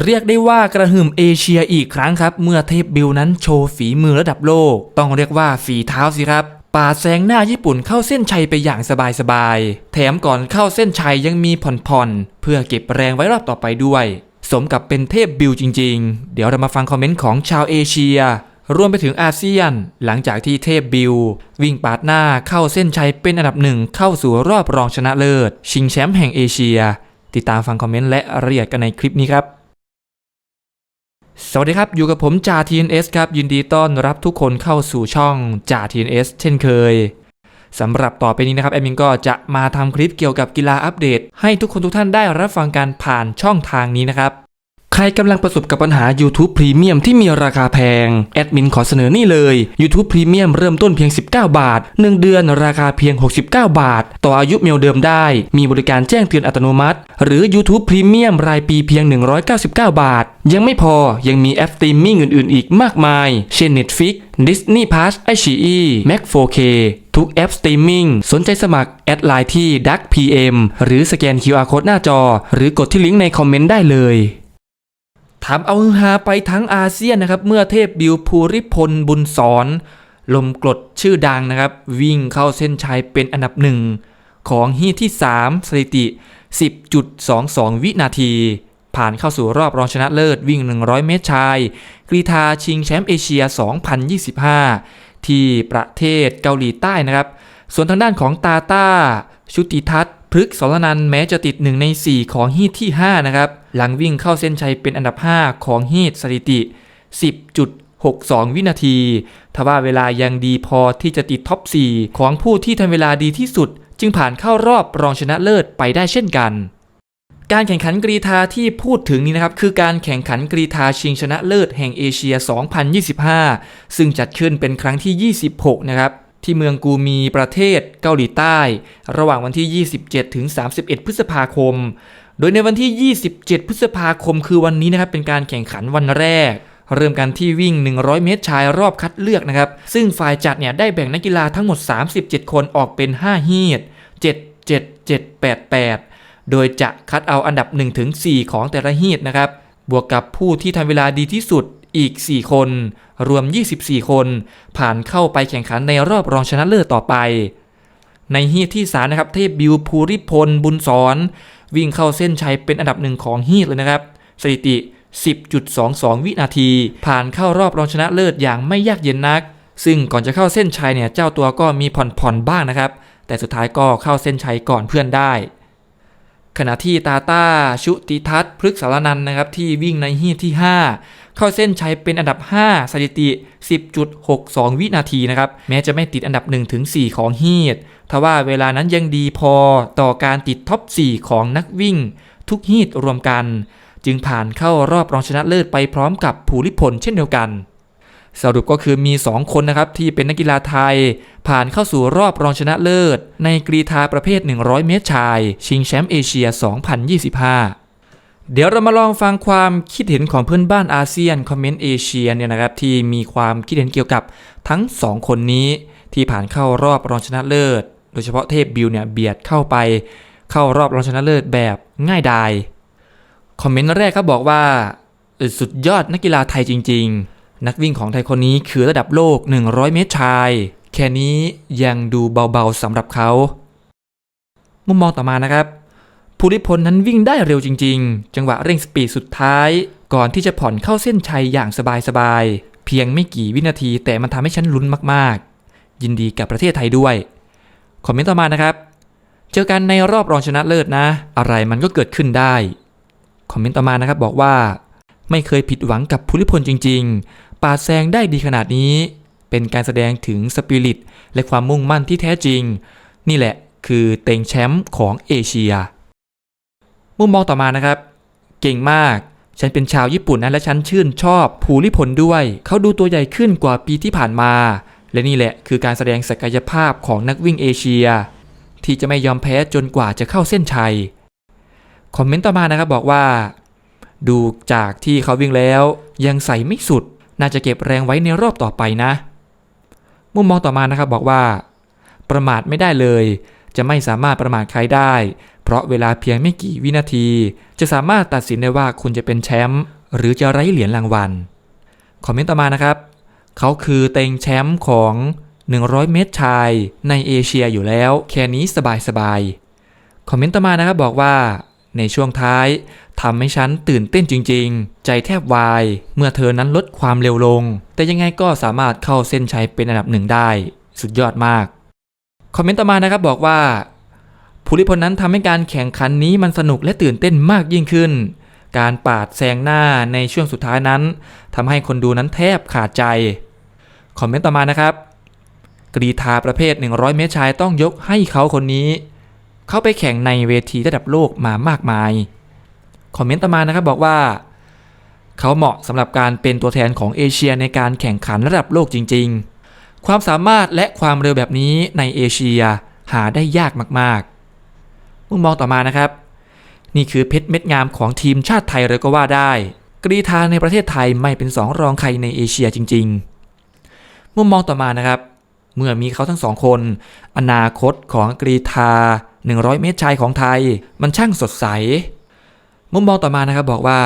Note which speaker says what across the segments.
Speaker 1: เรียกได้ว่ากระหึ่มเอเชียอีกครั้งครับ เมื่อเทพบิลนั้นโชว์ฝีมือระดับโลก ต้องเรียกว่าฝีเท้าสิครับปาดแซงหน้าญี่ปุ่นเข้าเส้นชัยไปอย่างสบายๆ แถมก่อนเข้าเส้นชัยยังมีผ่อนๆ เพื่อเก็บแรงไว้รอบต่อไปด้วย สมกับเป็นเทพบิลจริงๆ เดี๋ยวเรามาฟังคอมเมนต์ของชาวเอเชีย รวมไปถึงอาเซียน หลังจากที่เทพบิลวิ่งปาดหน้าเข้าเส้นชัยเป็นอันดับหนึ่งเข้าสู่รอบรองชนะเลิศ ชิงแชมป์แห่งเอเชีย ติดตามฟังคอมเมนต์และรายละเอียดกันในคลิปนี้ครับ สวัสดีครับ อยู่กับผมจ่า TNS ครับ ยินดีต้อนรับทุกคนเข้าสู่ช่องจ่า TNS เช่นเคยสำหรับต่อไปนี้นะครับแอดมินก็จะมาทำคลิปเกี่ยวกับกีฬาอัปเดต ให้ทุกคนทุกท่านได้รับฟังการผ่านช่องทางนี้นะครับ ใครกำลังประสบกับปัญหา YouTube Premium ที่มีราคาแพง แอดมินขอเสนอนี่เลย YouTube Premium เริ่มต้นเพียง 19 บาท 1 เดือนราคาเพียง 69 บาท ต่ออายุเมลเดิมได้ มีบริการแจ้งเตือนอัตโนมัติ หรือ YouTube Premium รายปีเพียง 199 บาท ยังไม่พอยังมีแอปสตรีมมิ่งอื่นๆ อีกมากมาย เช่น Netflix Disney Plus iQIYI Mac 4K ทุกแอปสตรีมมิ่งสนใจสมัคร แอดไลน์ที่ Duck PM หรือสแกน QR Code หน้าจอ หรือกดที่ลิงก์ในคอมเมนต์ได้เลย ถามเอาฮือฮาไปทั้งอาเซียนนะครับ เมื่อเทพบิวภูริพลบุญสอนลมกรดชื่อดังนะครับ วิ่งเข้าเส้นชัยเป็นอันดับหนึ่งของฮีทที่ 3 สถิติ 10.22 วินาที ผ่านเข้าสู่รอบรองชนะเลิศวิ่ง 100 เมตรชาย กรีธาชิงแชมป์เอเชีย 2025 ที่ประเทศเกาหลีใต้นะครับ ส่วนทางด้านของตาตาชุติทัศน์พฤกษรนันแม้จะติด 1 ใน 4 ของฮีทที่ 5 นะครับ หลังวิ่งเข้าเส้นชัยเป็นอันดับ 5 ของฮีทสถิติ 10.62 วินาทีทว่าเวลายังดีพอที่จะติดท็อป 4 ของผู้ที่ทำเวลาดีที่สุด จึงผ่านเข้ารอบรองชนะเลิศไปได้เช่นกันการแข่งขันกรีธาที่พูดถึงนี้นะครับ คือการแข่งขันกรีธาชิงชนะเลิศแห่งเอเชีย 2025 ซึ่งจัดขึ้นเป็นครั้งที่ 26 นะครับ ที่เมืองกูมีประเทศเกาหลีใต้ ระหว่างวันที่ 27 ถึง 31 พฤษภาคม โดยในวันที่ 27 พฤษภาคม คือวันนี้นะครับเป็นการแข่งขันวันแรก เริ่มกันที่วิ่ง 100 เมตรชายรอบคัดเลือกนะครับ ซึ่งฝ่ายจัดเนี่ยได้แบ่งนักกีฬาทั้งหมด 37 คนออกเป็น 5 ฮีท7 7 7 8 8 โดยจะคัดเอาอันดับ 1-4 ของแต่ละฮีทนะครับ บวกกับผู้ที่ทำเวลาดีที่สุด อีก 4 คน รวม 24 คน ผ่านเข้าไปแข่งขันในรอบรองชนะเลิศต่อไป ในฮีทที่3นะครับเทพบิวภูริพลบุญสอน วิ่งเข้าเส้นชัยเป็นอันดับหนึ่งของฮีทเลยนะครับ สถิติ 10.22 วินาที ผ่านเข้ารอบรองชนะเลิศอย่างไม่ยากเย็นนัก ซึ่งก่อนจะเข้าเส้นชัยเนี่ยเจ้าตัวก็มีผ่อนๆบ้างนะครับ แต่สุดท้ายก็เข้าเส้นชัยก่อนเพื่อนได้ ขณะที่ตาตาชุติทัศน์พฤกษสารนันนะครับที่วิ่งในฮีทที่ 5 เข้าเส้นชัยเป็นอันดับ 5 สถิติ 10.62 วินาทีนะครับ แม้จะไม่ติดอันดับ 1-4 ของฮีททว่าเวลานั้นยังดีพอต่อการติดท็อป 4 ของนักวิ่ง ทุกฮีทรวมกัน จึงผ่านเข้ารอบรองชนะเลิศไปพร้อมกับภูริพลเช่นเดียวกัน สรุปก็คือมี 2 คนนะครับที่เป็นนักกีฬาไทย ผ่านเข้าสู่รอบรองชนะเลิศ ในกรีธาประเภท 100 เมตรชาย ชิงแชมป์เอเชีย 2025 เดี๋ยวเรามาลองฟังความคิดเห็นของเพื่อนบ้านอาเซียน คอมเมนต์เอเชียเนี่ยนะครับที่มีความคิดเห็นเกี่ยวกับทั้ง 2 คนนี้ ที่ผ่านเข้ารอบรองชนะเลิศ โดยเฉพาะเทพบิวเนี่ยเบียดเข้าไป เข้ารอบรองชนะเลิศแบบง่ายดายคอมเมนต์แรกครับอกว่าสุดยอดนักกีฬาไทยจริง ๆ นักวิ่งของไทยคนนี้คือระดับโลก 100 เมตรชาย แค่นี้ยังดูเบาๆสำหรับเขา มุมมองต่อมานะครับภูริพลนั้นวิ่งได้เร็วจริง ๆ จังหวะเร่งสปีดสุดท้าย ก่อนที่จะผ่อนเข้าเส้นชัยอย่างสบายๆ เพียงไม่กี่วินาทีแต่มันทำให้ฉันลุ้นมากๆ ยินดีกับประเทศไทยด้วย คอมเมนต์ต่อมานะครับเจอกันในรอบรองชนะเลิศนะ อะไรมันก็เกิดขึ้นได้ คอมเมนต์ต่อมานะครับบอกว่า ไม่เคยผิดหวังกับภูริพลจริงๆ ปาดแซงได้ดีขนาดนี้ เป็นการแสดงถึงสปิริตและความมุ่งมั่นที่แท้จริง นี่แหละคือเต็งแชมป์ของเอเชีย มุมมองต่อมานะครับ เก่งมาก ฉันเป็นชาวญี่ปุ่นนะและฉันชื่นชอบภูริพลด้วย เขาดูตัวใหญ่ขึ้นกว่าปีที่ผ่านมา และนี่แหละคือการแสดงศักยภาพของนักวิ่งเอเชีย ที่จะไม่ยอมแพ้จนกว่าจะเข้าเส้นชัย คอมเมนต์ต่อมานะครับบอกว่า ดูจากที่เขาวิ่งแล้วยังใส่ไม่สุด น่าจะเก็บแรงไว้ในรอบต่อไปนะ มุมมองต่อมานะครับบอกว่า ประมาทไม่ได้เลย จะไม่สามารถประมาทใครได้ เพราะเวลาเพียงไม่กี่วินาที จะสามารถตัดสินได้ว่าคุณจะเป็นแชมป์หรือจะไร้เหรียญรางวัล คอมเมนต์ต่อมานะครับ เขาคือเต็งแชมป์ของ 100 เมตรชายในเอเชียอยู่แล้ว แค่นี้สบายๆคอมเมนต์ต่อมานะครับบอกว่า ในช่วงท้าย ทำให้ฉันตื่นเต้นจริงๆ ใจแทบวาย เมื่อเธอนั้นลดความเร็วลง แต่ยังไงก็สามารถเข้าเส้นชัยเป็นอันดับหนึ่งได้ สุดยอดมาก คอมเมนต์ต่อมานะครับบอกว่าภูริพลนั้นทำให้การแข่งขันนี้มันสนุกและตื่นเต้นมากยิ่งขึ้น การปาดแซงหน้าในช่วงสุดท้ายนั้นทำให้คนดูนั้นแทบขาดใจ คอมเมนต์ต่อมานะครับกรีธาประเภท 100 เมตรชายต้องยกให้เขาคนนี้ เขาไปแข่งในเวทีระดับโลกมามากมาย คอมเมนต์ต่อมานะครับบอกว่า เขาเหมาะสำหรับการเป็นตัวแทนของเอเชียในการแข่งขันระดับโลกจริง ๆ ความสามารถและความเร็วแบบนี้ในเอเชียหาได้ยากมากๆ มุมมองต่อมานะครับ นี่คือเพชรเม็ดงามของทีมชาติไทยเลยก็ว่าได้ กรีธาในประเทศไทยไม่เป็นสองรองใครในเอเชียจริง ๆ มุมมองต่อมานะครับ เมื่อมีเขาทั้งสองคน อนาคตของกรีธา 100 เมตรชายของไทย มันช่างสดใส มุมมองต่อมานะครับบอกว่า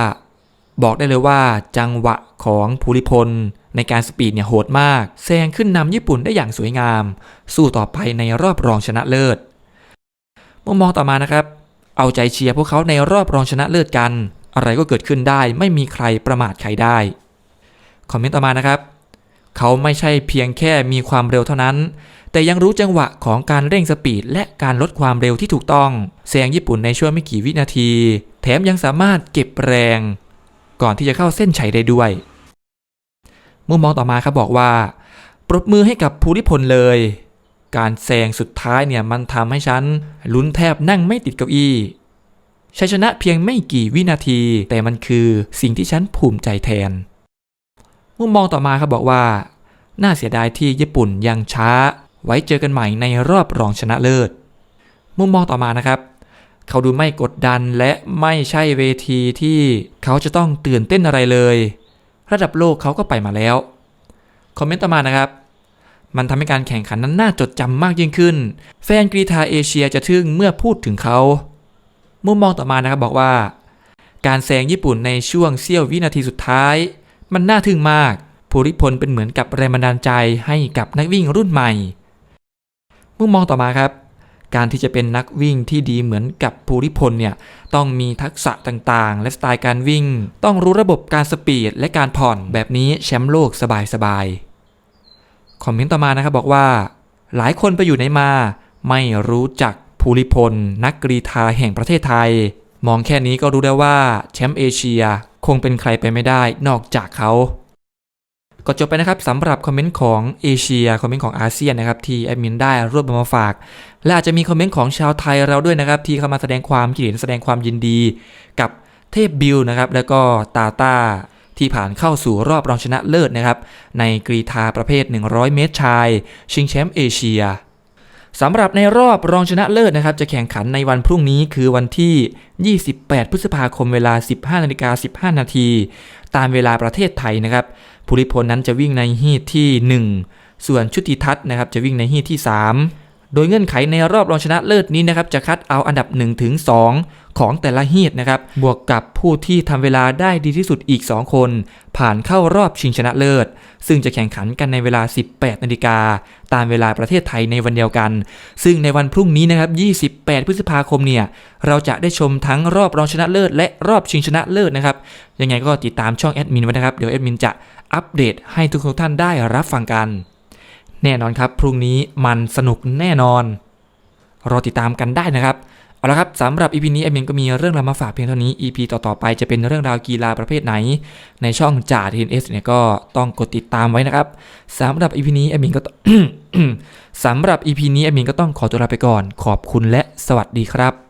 Speaker 1: บอกได้เลยว่าจังหวะของภูริพลในการสปีดเนี่ยโหดมากแซงขึ้นนำญี่ปุ่นได้อย่างสวยงาม สู้ต่อไปในรอบรองชนะเลิศ มุมมองต่อมานะครับ เอาใจเชียร์พวกเขาในรอบรองชนะเลิศกัน อะไรก็เกิดขึ้นได้ไม่มีใครประมาทใครได้ คอมเมนต์ต่อมานะครับ เขาไม่ใช่เพียงแค่มีความเร็วเท่านั้น แต่ยังรู้จังหวะของการเร่งสปีดและการลดความเร็วที่ถูกต้องแซงญี่ปุ่นในช่วงไม่กี่วินาที แถมยังสามารถเก็บแรง ก่อนที่จะเข้าเส้นชัยได้ด้วย มุมมองต่อมาครับบอกว่า ปรบมือให้กับภูริพลเลย การแซงสุดท้ายเนี่ยมันทำให้ฉันลุ้นแทบนั่งไม่ติดเก้าอี้ชัยชนะเพียงไม่กี่วินาที แต่มันคือสิ่งที่ฉันภูมิใจแทน มุมมองต่อมาครับบอกว่า น่าเสียดายที่ญี่ปุ่นยังช้า ไว้เจอกันใหม่ในรอบรองชนะเลิศ มุมมองต่อมานะครับ เขาดูไม่กดดันและไม่ใช่เวทีที่เขาจะต้องตื่นเต้นอะไรเลย ระดับโลกเขาก็ไปมาแล้ว คอมเมนต์ต่อมานะครับ มันทำให้การแข่งขันนั้นน่าจดจำมากยิ่งขึ้น แฟนกรีธาเอเชียจะทึ่งเมื่อพูดถึงเขา มุมมองต่อมานะครับบอกว่า การแซงญี่ปุ่นในช่วงเสี้ยววินาทีสุดท้าย มันน่าทึ่งมากภูริพลเป็นเหมือนกับแรงบันดาลใจให้กับนักวิ่งรุ่นใหม่ มุมมองต่อมาครับ การที่จะเป็นนักวิ่งที่ดีเหมือนกับภูริพลเนี่ยต้องมีทักษะต่างๆ และสไตล์การวิ่ง ต้องรู้ระบบการสปีดและการผ่อนแบบนี้แชมป์โลกสบายๆคอมเมนต์ต่อมานะครับบอกว่า หลายคนไปอยู่ไหนมา ไม่รู้จักภูริพล นักกรีธาแห่งประเทศไทย มองแค่นี้ก็รู้ได้ว่าแชมป์เอเชียคงเป็นใครไปไม่ได้นอกจากเขา ก็จบไปนะครับสำหรับคอมเมนต์ของเอเชียคอมเมนต์ของอาเซียนนะครับที่แอดมินได้รวบรวมมาฝาก และอาจจะมีคอมเมนต์ของชาวไทยเราด้วยนะครับ ที่เข้ามาแสดงความคิดเห็นแสดงความยินดี กับเทพบิลนะครับแล้วก็ตาตาที่ผ่านเข้าสู่รอบรองชนะเลิศนะครับในกรีธาประเภท 100 เมตรชาย ชิงแชมป์เอเชียสำหรับในรอบรองชนะเลิศนะครับ จะแข่งขันในวันพรุ่งนี้คือวันที่ 28 พฤษภาคมเวลา 15นาฬิกา15 นาที ตามเวลาประเทศไทยนะครับภูริพลนั้นจะวิ่งในฮีทที่ 1 ส่วนชุติทัศน์นะครับจะวิ่งในฮีทที่ 3 โดยเงื่อนไขในรอบรองชนะเลิศนี้นะครับจะคัดเอาอันดับ1ถึง2ของแต่ละฮีทนะครับบวกกับผู้ที่ทำเวลาได้ดีที่สุดอีก 2 คน ผ่านเข้ารอบชิงชนะเลิศ ซึ่งจะแข่งขันกันในเวลา 18นาฬิกาตามเวลาประเทศไทยในวันเดียวกัน ซึ่งในวันพรุ่งนี้นะครับ 28 พฤษภาคมเนี่ยเราจะได้ชมทั้งรอบรองชนะเลิศ และรอบชิงชนะเลิศนะครับยังไงก็ติดตามช่องแอดมินไว้นะครับเดี๋ยวแอดมินจะอัปเดตให้ทุกท่านได้รับฟังกัน แน่นอนครับ พรุ่งนี้มันสนุกแน่นอน รอติดตามกันได้นะครับ เอาละครับสำหรับ EP นี้แอมินก็มีเรื่องราวมาฝากเพียงเท่านี้ EP ต่อๆไปจะเป็นเรื่องราวกีฬาประเภทไหน ในช่องจ่าทีเอสเนี่ยก็ต้องกดติดตามไว้นะครับสำหรับ EP นี้แอมินก็สำหรับ EP นี้แอมินก็ต้องขอตัวลาไปก่อน ขอบคุณและสวัสดีครับ